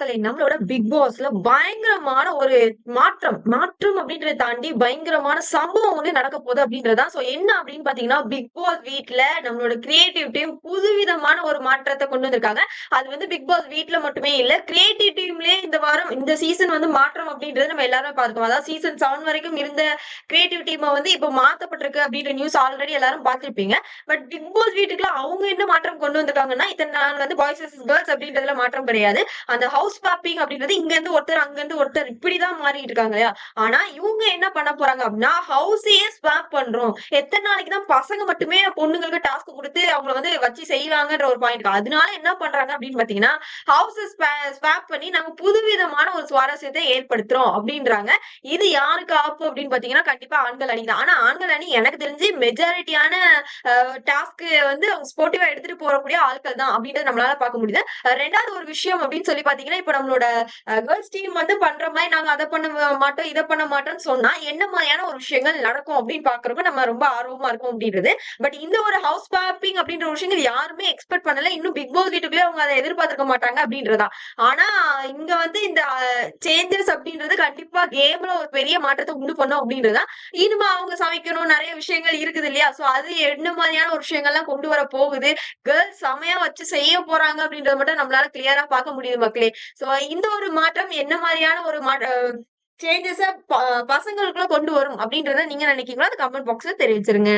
மக்களே நம்மளோட பிக் பாஸ்ல பயங்கரமான ஒரு மாற்றம். மாற்றம் அப்படின்றத தாண்டி பயங்கரமான சம்பவம் வந்து நடக்க போகுது அப்படின்றதா. சோ என்ன அப்படின்னு பாத்தீங்கன்னா பிக் பாஸ் வீட்ல நம்மளோட கிரியேட்டிவ் டீம் புதுவிதமான ஒரு மாற்றத்தை கொண்டு வந்திருக்காங்க. அது வந்து பிக் பாஸ் வீட்ல மட்டுமே இல்ல கிரியேட்டிவ் டீம்லயே இந்த வாரம் இந்த சீசன் வந்து மாற்றம் அப்படின்றது நம்ம எல்லாரும் பார்த்துக்கோம் அதாவது சீசன் செவன் வரைக்கும் இருந்த கிரியேட்டிவ் டீமை வந்து இப்போ மாத்தப்பட்டிருக்கு அப்படின்ற நியூஸ் ஆல்ரெடி எல்லாரும் பார்த்திருப்பீங்க. பட் பிக் பாஸ் வீட்டுக்குள்ள அவங்க என்ன மாற்றம் கொண்டு வந்திருக்காங்கன்னா இத்தனை நாள் வந்து பாய்ஸ் கேர்ள்ஸ் அப்படின்றதுல மாற்றம் கிடையாது. அந்த ஹவுஸ் பாப்பிங் அப்படின்றது இங்க இருந்து ஒருத்தர் அங்க இருந்து ஒருத்தர் இப்படிதான் மாறிட்டு இருக்காங்க இல்லையா? ஆனா இவங்க என்ன பண்ண போறாங்க அப்படின்னா ஹவுஸையே ஸ்வாப் பண்றோம். எத்தனை நாளைக்கு தான் பசங்க மட்டுமே பொண்ணுங்களுக்கு டாஸ்க் அவங்களை வந்து வச்சு செய்வாங்கன்ற ஒரு பாயிண்ட் அதனால என்ன பண்றாங்க அப்படின்னு பாத்தீங்கன்னா ஹவுஸ் ஸ்வாப் பண்ணி நம்ம புதுவிதமான ஒரு சுவாரஸ்யத்தை ஏற்படுத்துறோம் அப்படின்றாங்க. இது யாருக்கு ஆப்பு அப்படின்னு பாத்தீங்கன்னா கண்டிப்பா ஆண்கள் அணி தான் ஆனா ஆண்கள் அணி எனக்கு தெரிஞ்சு மெஜாரிட்டியான டாஸ்க் வந்து அவங்க ஸ்போர்ட்டிவா எடுத்துட்டு போறக்கூடிய ஆட்கள் தான் அப்படின்றத நம்மளால பார்க்க முடியுது. ரெண்டாவது ஒரு விஷயம் அப்படின்னு சொல்லி பாத்தீங்கன்னா இப்ப நம்மளோட கேர்ள்ஸ் டீம் வந்து பண்ற மாதிரி நாங்க அதை பண்ண மாட்டோம் இதை பண்ண மாட்டோம்னு சொன்னா என்ன மாதிரியான ஒரு விஷயங்கள் நடக்கும் அப்படின்னு பாக்குறப்ப நம்ம ரொம்ப ஆர்வமா இருக்கும் அப்படின்றது. பட் இந்த ஒரு ஹவுஸ் பாப்பிங் அப்படின்ற ஒரு விஷயங்கள் யாருமே எக்ஸ்பெக்ட் பண்ணல. இன்னும் பிக் பாஸ் வீட்டுக்குள்ளே அவங்க அதை எதிர்பார்த்திருக்க மாட்டாங்க அப்படின்றதா ஆனா இங்க வந்து இந்த சேஞ்சஸ் அப்படின்றது கண்டிப்பா கேம்ல ஒரு பெரிய மாற்றத்தை உண்டு பண்ணும் அப்படின்றதா இனிமே அவங்க சமைக்கணும் நிறைய விஷயங்கள் இருக்குது இல்லையா? சோ அது என்ன மாதிரியான ஒரு விஷயங்கள்லாம் கொண்டு வர போகுது? கேர்ள்ஸ் செமையா வச்சு செய்ய போறாங்க அப்படின்றத மட்டும் நம்மளால கிளியரா பார்க்க முடியுது மக்களே. சோ இந்த ஒரு மாற்றம் என்ன மாதிரியான ஒரு சேஞ்சஸ பசங்களுக்குள்ள கொண்டு வரும் அப்படின்றத நீங்க நினைக்கிறீங்களோ? அது கமெண்ட் பாக்ஸ்ல தெரிவிச்சிருங்க.